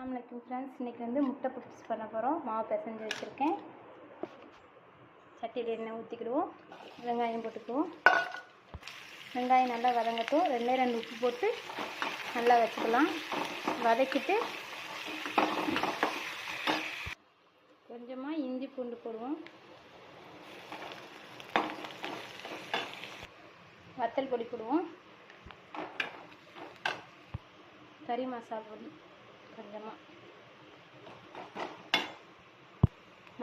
அஸ்ஸலாமு ஃப்ரெண்ட்ஸ் இன்றைக்கி வந்து முட்டை பப்ஸ் பண்ண போகிறோம் மாவு பிசைஞ்சு வச்சுருக்கேன். சட்டியில் எண்ணெய் ஊற்றிக்கிடுவோம் வெங்காயம் போட்டுக்குவோம். வெங்காயம் நல்லா வதங்கட்டும். ரெண்டே ரெண்டு உப்பு போட்டு நல்லா வச்சுக்கலாம். வதக்கிட்டு கொஞ்சமாக இஞ்சி பூண்டு போடுவோம். வத்தல் பொடி போடுவோம். கறி மசாலா பொடி. கொஞ்சமாக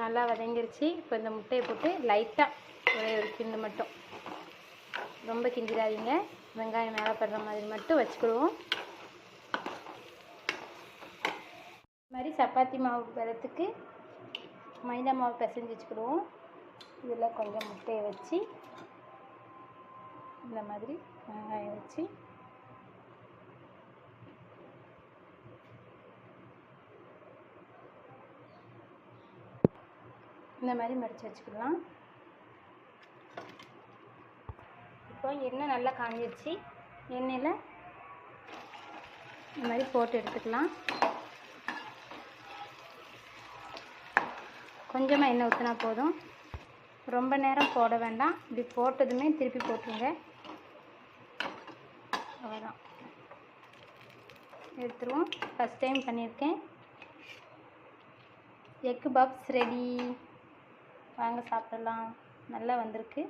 நல்லா வதங்கிருச்சு. இப்போ இந்த முட்டையை போட்டு லைட்டாக ஒரே ஒரு கிண்டு மட்டும். ரொம்ப கிண்டிடாதீங்க. வெங்காயம் மேலே படுற மாதிரி மட்டும் வச்சுக்கிடுவோம். இது மாதிரி சப்பாத்தி மாவு பதத்துக்கு மைதா மாவு பிசைஞ்சு வச்சுக்கிடுவோம். இதில் கொஞ்சம் முட்டையை வச்சு இந்த மாதிரி வெங்காயம் வச்சு இந்த மாதிரி மடித்து வச்சுக்கலாம். இப்போ எண்ணெய் நல்லா காஞ்சிருச்சு. எண்ணெயில் இந்த மாதிரி போட்டு எடுத்துக்கலாம். கொஞ்சமாக எண்ணெய் ஊற்றினா போதும். ரொம்ப நேரம் போட வேண்டாம். இப்படி போட்டதுமே திருப்பி போட்டுருங்க. அவ்வளோதான் எடுத்துருவோம். ஃபஸ்ட் டைம் பண்ணியிருக்கேன். எக்கு பப்ஸ் ரெடி வாங்க சாப்பிடலாம். நல்லா வந்திருக்கு.